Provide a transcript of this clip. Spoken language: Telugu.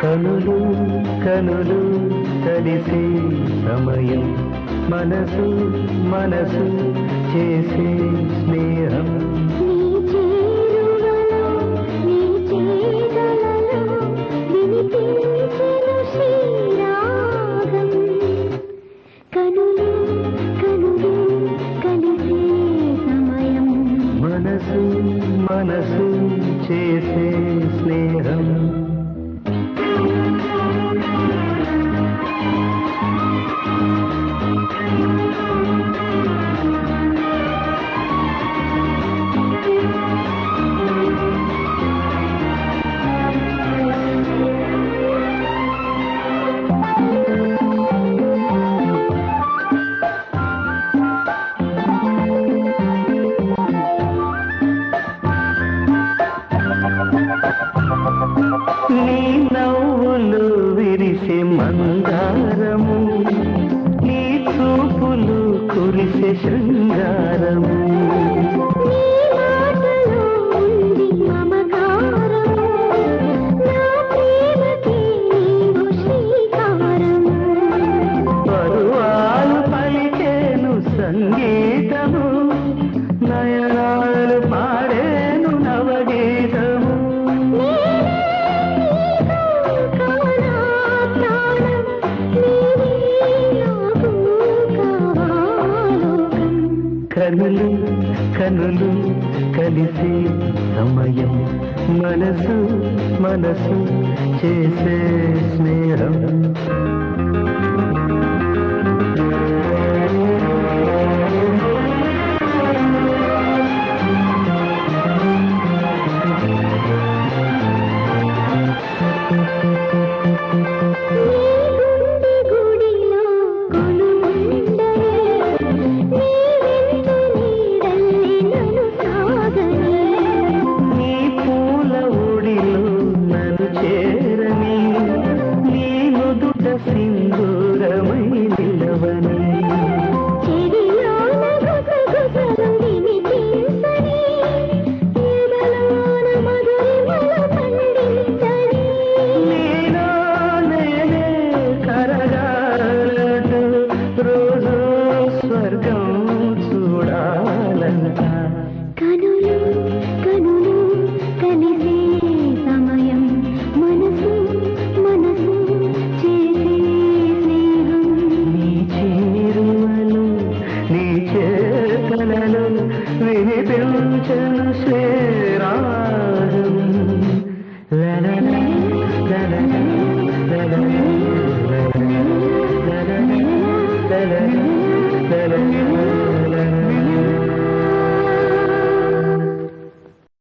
కనులు కనులు కలిసే సమయం. మనసు మనసు చేసే స్నేహం. మనసు మనసు చేసే స్నేహం. నీ నవ్వులు విరిసే మందారము నీ చూపులు కురిసే శృంగారము. కనులు కనులు కలిసే సమయం. మనసు మనసు చేసే స్నేహం. రోజు స్వర్గం చూడాలంట. కనులు కనులు కలిసే సమయం మనసు మనసు చేసే స్నేహం. నీ చేరువలు నీ చేతలలో వినిపించను శ్రే da da da da